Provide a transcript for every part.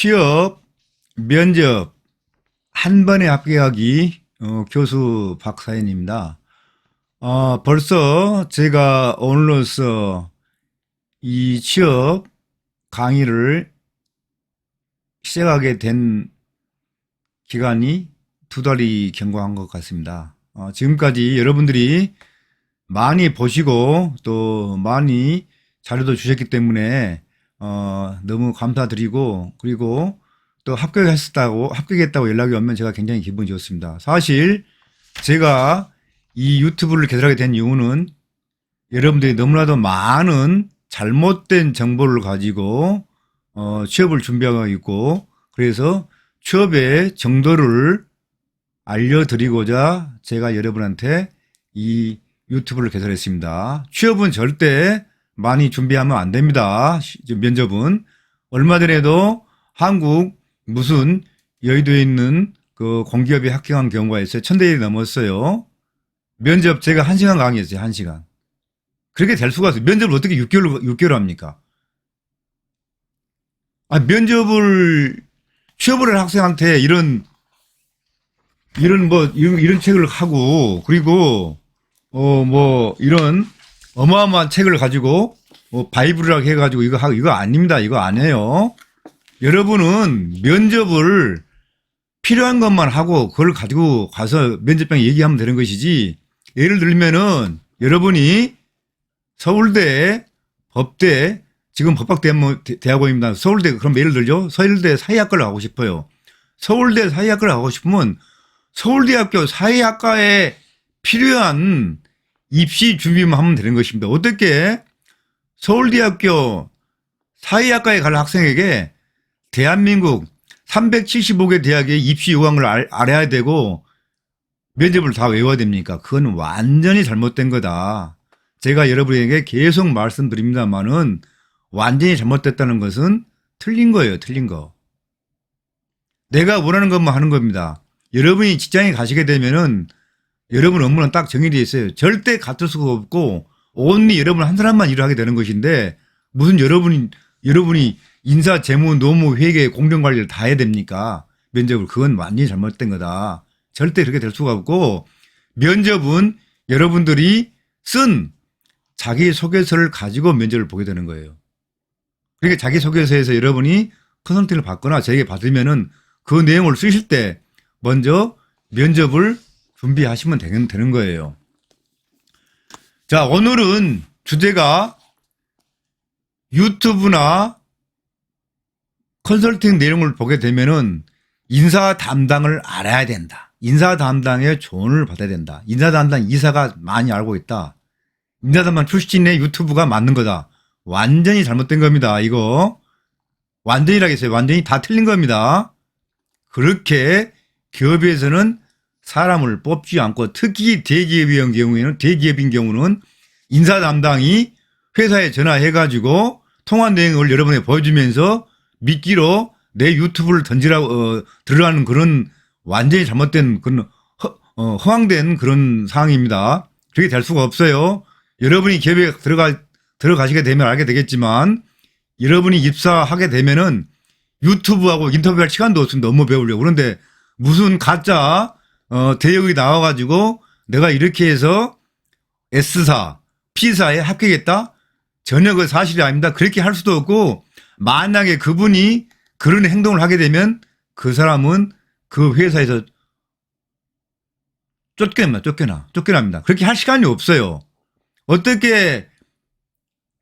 취업, 면접, 한 번에 합격하기, 어, 교수 박사연입니다. 어, 벌써 제가 오늘로서 이 취업 강의를 시작하게 된 기간이 두 달이 경과한 것 같습니다. 어, 지금까지 여러분들이 많이 보시고 또 많이 자료도 주셨기 때문에 어, 너무 감사드리고 그리고 또 합격했다고 합격했다고 연락이 오면 제가 굉장히 기분이 좋습니다. 사실 제가 이 유튜브를 개설하게 된 이유는 여러분들이 너무나도 많은 잘못된 정보를 가지고 어, 취업을 준비하고 있고 그래서 취업의 정도를 알려드리고자 제가 여러분한테 이 유튜브를 개설했습니다. 취업은 절대 많이 준비하면 안 됩니다. 시- 면접은 얼마 전에도 한국 무슨 여의도에 있는 그 공기업이 합격한 경우가 있어요. 천 대 일이 넘었어요. 면접 제가 한 시간 강의했어요. 한 시간. 그렇게 될 수가 없어요. 면접을 어떻게 6개월, 6개월 합니까? 아, 면접을, 취업을 한 학생한테 이런, 이런 뭐, 이런, 이런 책을 하고, 그리고, 어, 뭐, 이런 어마어마한 책을 가지고, 뭐, 바이블이라고 해가지고 이거 하고, 이거 아닙니다. 이거 안 해요. 여러분은 면접을 필요한 것만 하고, 그걸 가지고 가서 면접병 얘기하면 되는 것이지, 예를 들면은, 여러분이 서울대, 법대, 지금 법학대학원입니다. 서울대, 그럼 예를 들죠? 서울대 사회학과를 가고 싶어요. 서울대 사회학과를 가고 싶으면 서울대학교 사회학과에 필요한 입시 준비만 하면 되는 것입니다. 어떻게 서울대학교 사회학과에 갈 학생에게 대한민국 375개 대학의 입시 요강을 알, 알아야 되고 면접을 다 외워야 됩니까? 그건 완전히 잘못된 거다. 제가 여러분에게 계속 말씀드립니다만은 완전히 잘못됐다는 것은 틀린 거예요. 틀린 거. 내가 원하는 것만 하는 겁니다. 여러분이 직장에 가시게 되면은 여러분 업무는 딱 정해져 있어요. 절대 같을 수가 없고 온리 여러분 한 사람만 일을 하게 되는 것인데 무슨 여러분이 여러분이 인사, 재무, 노무, 회계, 공정 관리를 다 해야 됩니까? 면접을 그건 완전히 잘못된 거다. 절대 그렇게 될 수가 없고 면접은 여러분들이 쓴 자기 소개서를 가지고 면접을 보게 되는 거예요. 그러니까 자기 소개서에서 여러분이 컨설팅을 받거나 저에게 받으면은 그 내용을 쓰실 때 먼저 면접을 준비하시면 되는, 되는 거예요. 자, 오늘은 주제가 유튜브나 컨설팅 내용을 보게 되면은 인사 담당을 알아야 된다. 인사 담당의 조언을 받아야 된다. 인사 담당 이사가 많이 알고 있다. 인사 담당 출신의 유튜브가 맞는 거다. 완전히 잘못된 겁니다. 이거 완전히라겠어요. 완전히 다 틀린 겁니다. 그렇게 기업에서는 사람을 뽑지 않고 특히 대기업인 경우에는 대기업인 경우는 인사 담당이 회사에 전화해가지고 통화 내용을 여러분에 보여주면서 미끼로 내 유튜브를 던지라고 어, 들어가는 그런 완전히 잘못된 그런 허, 어, 허황된 그런 상황입니다. 그렇게 될 수가 없어요. 여러분이 기업에 들어가 들어가시게 되면 알게 되겠지만 여러분이 입사하게 되면은 유튜브하고 인터뷰할 시간도 없습니다. 업무 배우려고. 그런데 무슨 가짜 어, 대역이 나와가지고 내가 이렇게 해서 S사, P사에 합격했다? 전혀 그 사실이 아닙니다. 그렇게 할 수도 없고 만약에 그분이 그런 행동을 하게 되면 그 사람은 그 회사에서 쫓겨납니다. 쫓겨나. 쫓겨납니다. 그렇게 할 시간이 없어요. 어떻게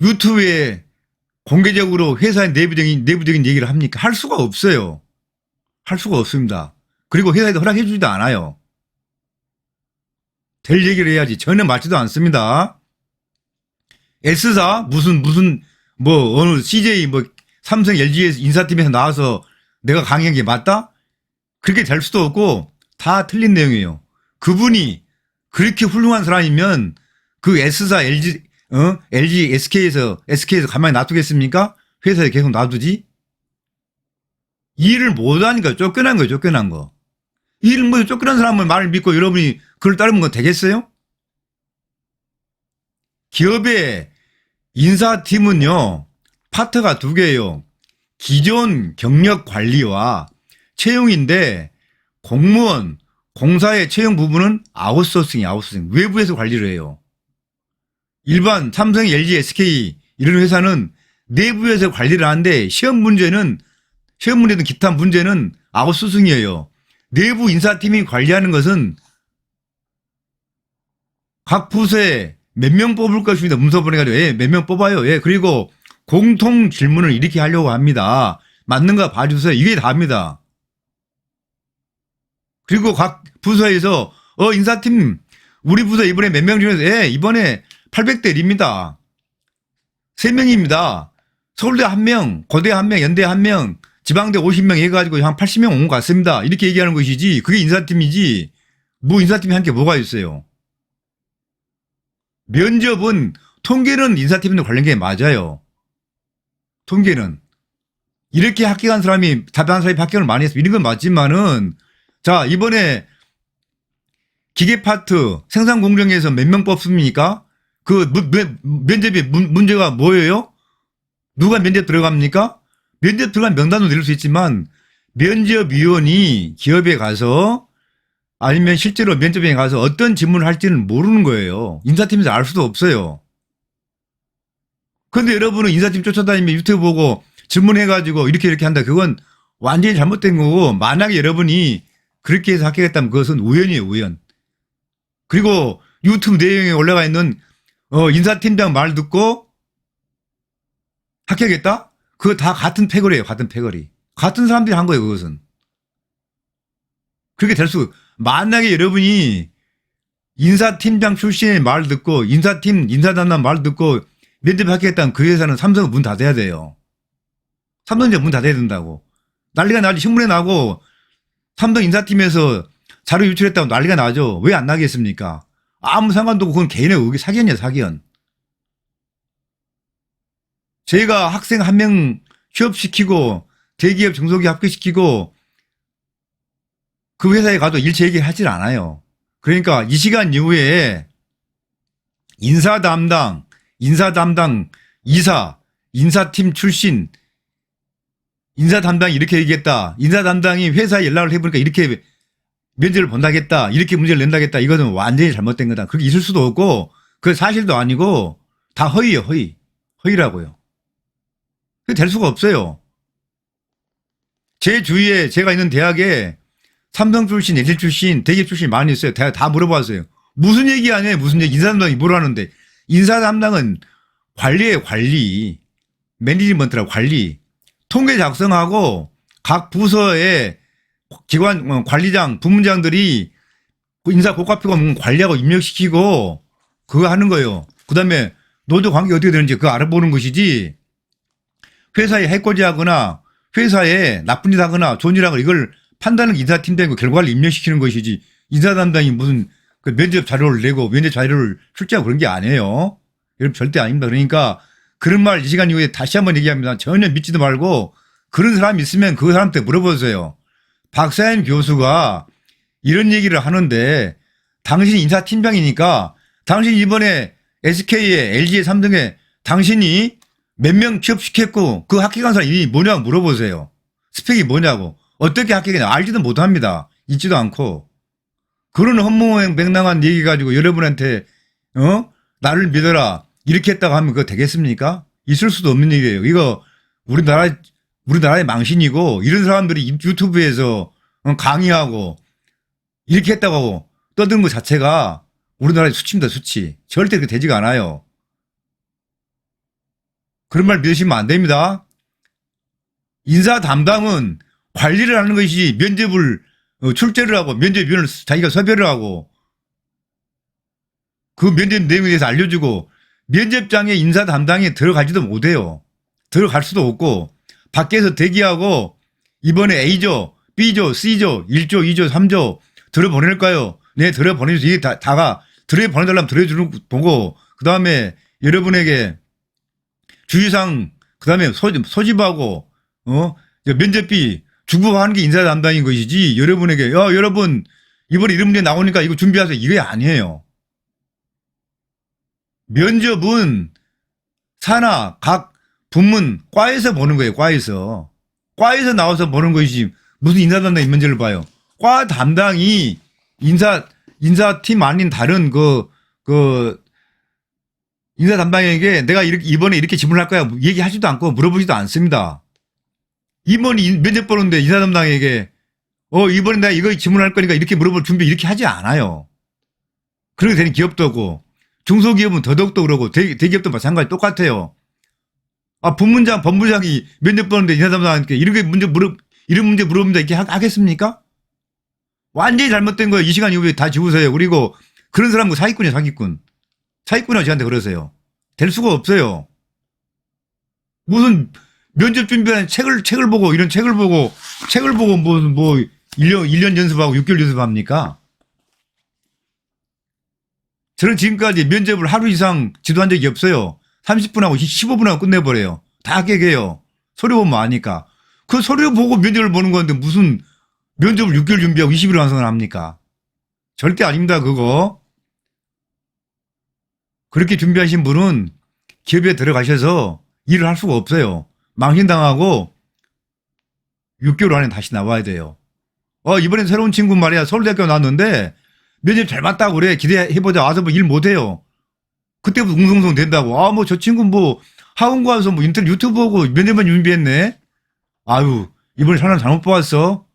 유튜브에 공개적으로 회사의 내부적인, 내부적인 얘기를 합니까? 할 수가 없어요. 할 수가 없습니다. 그리고 회사에서 허락해 주지도 않아요. 될 얘기를 해야지. 전혀 맞지도 않습니다. S사, 무슨, 무슨, 뭐, 어느 CJ, 뭐, 삼성, LG에서 인사팀에서 나와서 내가 강의한 게 맞다? 그렇게 될 수도 없고, 다 틀린 내용이에요. 그분이 그렇게 훌륭한 사람이면 그 S사, LG, 어? LG, SK에서, SK에서 가만히 놔두겠습니까? 회사에 계속 놔두지? 일을 못하니까 쫓겨난 거예요, 쫓겨난 거. 일을 뭐 쫓겨난 사람을 말을 믿고 여러분이 그걸 따르면 건 되겠어요? 기업의 인사팀은요, 파트가 두 개예요. 기존 경력 관리와 채용인데 공무원, 공사의 채용 부분은 아웃소싱이 아웃소싱. 외부에서 관리를 해요. 일반 삼성, LG, SK 이런 회사는 내부에서 관리를 하는데 시험 문제는 시험 문제든 기타 문제는 아웃소싱이에요. 내부 인사팀이 관리하는 것은 각 부서에 몇 명 뽑을 것입니다. 문서 보내가지고 예, 몇 명 뽑아요. 예, 그리고 공통 질문을 이렇게 하려고 합니다. 맞는가 봐주세요. 이게 다입니다. 그리고 각 부서에서 어 인사팀 우리 부서 이번에 몇 명 중에서 예, 이번에 800대 1입니다. 3명입니다. 서울대 1명, 고대 1명, 연대 1명, 지방대 50명 해가지고 한 80명 온 것 같습니다. 이렇게 얘기하는 것이지 그게 인사팀이지 뭐 인사팀이 한 게 뭐가 있어요. 면접은 통계는 인사팀에 관련 게 맞아요. 통계는 이렇게 합격한 사람이 답변한 사람이 합격을 많이 했어 이런 건 맞지만은 자 이번에 기계 파트 생산 공정에서 몇 명 뽑습니까? 그 문- 면- 면접의 문- 문제가 뭐예요? 누가 면접 들어갑니까? 면접 들어간 명단도 내릴 수 있지만 면접위원이 기업에 가서 아니면 실제로 면접에 가서 어떤 질문을 할지는 모르는 거예요. 인사팀에서 알 수도 없어요. 근데 여러분은 인사팀 쫓아다니면 유튜브 보고 질문해가지고 이렇게 이렇게 한다. 그건 완전히 잘못된 거고, 만약에 여러분이 그렇게 해서 합격했다면 그것은 우연이에요, 우연. 그리고 유튜브 내용에 올라가 있는, 어, 인사팀장 말 듣고 합격했다? 그거 다 같은 패거리예요, 같은 패거리. 같은 사람들이 한 거예요, 그것은. 그렇게 될 수, 만약에 여러분이 인사팀장 출신의 말 듣고, 인사팀, 인사단단 말 듣고, 면접 합격했다면 그 회사는 삼성은 문 닫아야 돼요. 삼성 이제 문 닫아야 된다고. 난리가 나지, 신문에 나고, 삼성 인사팀에서 자료 유출했다고 난리가 나죠. 왜 안 나겠습니까? 아무 상관도 없고, 그건 개인의 의기 사견이야, 사견. 제가 학생 한명 취업시키고, 대기업 중소기업 합격시키고, 그 회사에 가도 일체 얘기하질 않아요. 그러니까 이 시간 이후에 인사 담당, 인사 담당, 이사, 인사팀 출신, 인사 담당이 이렇게 얘기했다. 인사 담당이 회사에 연락을 해보니까 이렇게 면접을 본다겠다. 이렇게 문제를 낸다겠다. 이거는 완전히 잘못된 거다. 그렇게 있을 수도 없고, 그 사실도 아니고, 다 허위예요, 허위. 허위라고요. 될 수가 없어요. 제 주위에 제가 있는 대학에 삼성 출신, LG 출신, 대기업 출신 많이 있어요. 다, 다 물어봤어요. 무슨 얘기 아니에요? 무슨 얘기? 인사 담당이 뭘 하는데. 인사 담당은 관리에 관리. 매니지먼트라고 관리. 통계 작성하고 각 부서의 기관, 어, 관리장, 부문장들이 그 인사 고과표가 관리하고 입력시키고 그거 하는 거예요. 그 다음에 노조 관계 어떻게 되는지 그거 알아보는 것이지 회사에 해코지 하거나 회사에 나쁜 짓 하거나 좋은 일 하거나 이걸 판단은 인사팀장이고 결과를 입력시키는 것이지 인사 담당이 무슨 그 면접 자료를 내고 면접 자료를 출제하고 그런 게 아니에요. 여러분 절대 아닙니다. 그러니까 그런 말 이 시간 이후에 다시 한번 얘기합니다. 전혀 믿지도 말고 그런 사람 있으면 그 사람한테 물어보세요. 박사현 교수가 이런 얘기를 하는데 당신이 인사팀장이니까 당신 이번에 SK에 LG에 삼성에 당신이 몇 명 취업시켰고 그 합격한 사람 이름이 뭐냐고 물어보세요. 스펙이 뭐냐고. 어떻게 합격했냐 알지도 못합니다. 있지도 않고. 그런 허무맹랑한 얘기 가지고 여러분한테 어 나를 믿어라 이렇게 했다고 하면 그거 되겠습니까? 있을 수도 없는 얘기예요. 이거 우리나라 우리나라의 망신이고 이런 사람들이 유튜브에서 어, 강의하고 이렇게 했다고 떠드는 것 자체가 우리나라의 수치입니다, 수치. 절대 그렇게 되지가 않아요. 그런 말 믿으시면 안 됩니다. 인사 담당은 관리를 하는 것이 면접을 어, 출제를 하고 면접위원을 자기가 섭외를 하고 그 면접 내용에 대해서 알려주고 면접장에 인사 담당에 들어가지도 못해요. 들어갈 수도 없고 밖에서 대기하고 이번에 A조, B조, C조, 1조, 2조, 3조 들어보낼까요? 네, 들어보내주세요. 이게 다, 다가 들어보내달라면 들어주는 거 보고 그 다음에 여러분에게 주의사항 그 다음에 소집, 소집 하고 어 면접비 주부하는 게 인사 담당인 것이지 여러분에게 야 여러분 이번에 이런 문제 나오니까 이거 준비하세요 이게 아니에요. 면접은 산하 각 부문 과에서 보는 거예요 과에서 과에서 나와서 보는 것이지 무슨 인사 담당 인문제를 봐요. 과 담당이 인사 인사팀 아닌 다른 그그 인사 담당에게 내가 이렇게 이번에 이렇게 질문할 거야 얘기하지도 않고 물어보지도 않습니다. 이번에 면접 보는데 인사 담당에게 어 이번에 내가 이거 질문할 거니까 이렇게 물어볼 준비 이렇게 하지 않아요. 그렇게 되는 기업도 없고 중소기업은 더더욱더 그러고 대, 대기업도 마찬가지 똑같아요. 아 본문장 법무장이 면접 보는데 인사 담당한테 이렇게 문제 물어 이런 문제 물어봅니다 이렇게 하, 하겠습니까? 완전히 잘못된 거예요. 이 시간 이후에 다 지우세요. 그리고 그런 사람은 사기꾼이에요, 사기꾼. 사기꾼이라고 저한테 그러세요. 될 수가 없어요. 무슨 면접 준비하는 책을, 책을 보고, 이런 책을 보고, 책을 보고 무슨 뭐, 1년, 1년 연습하고 6개월 연습합니까? 저는 지금까지 면접을 하루 이상 지도한 적이 없어요. 30분하고 15분하고 끝내버려요. 다 깨게요. 서류 보면 아니까. 그 서류 보고 면접을 보는 건데 무슨 면접을 6개월 준비하고 20일 완성을 합니까? 절대 아닙니다, 그거. 그렇게 준비하신 분은 기업에 들어가셔서 일을 할 수가 없어요. 망신당하고 6개월 안에 다시 나와야 돼요. 어, 이번엔 새로운 친구 말이야. 서울대학교 나왔는데 면접 잘 맞다고 그래. 기대해보자. 와서 뭐 일 못해요. 그때부터 웅성웅성 된다고. 아, 뭐 저 친구 뭐 학원 가서 뭐 인터넷 유튜브 보고 면접만 준비했네. 아유, 이번에 사람 잘못 뽑았어.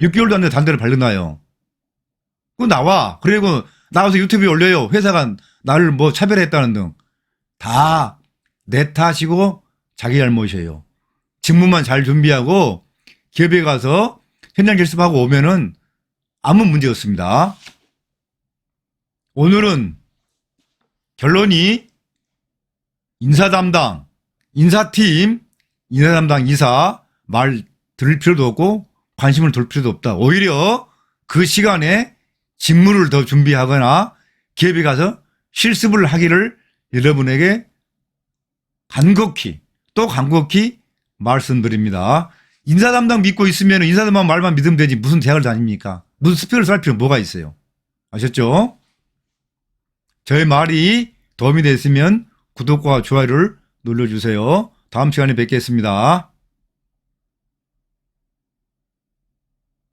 6개월도 안 돼 단대를 발려놔요. 그거 나와. 그리고 나와서 유튜브에 올려요. 회사가 나를 뭐 차별했다는 등. 다 내 탓이고 자기 잘못이에요. 직무만 잘 준비하고 기업에 가서 현장 실습하고 오면은 아무 문제 없습니다. 오늘은 결론이 인사 담당, 인사팀, 인사 담당 이사 말 들을 필요도 없고 관심을 둘 필요도 없다. 오히려 그 시간에 직무를 더 준비하거나 기업에 가서 실습을 하기를 여러분에게 간곡히 또 간곡히 말씀드립니다. 인사 담당 믿고 있으면 인사 담당 말만 믿으면 되지 무슨 대학을 다닙니까? 무슨 스펙을 살 필요 뭐가 있어요? 아셨죠? 저의 말이 도움이 됐으면 구독과 좋아요를 눌러주세요. 다음 시간에 뵙겠습니다.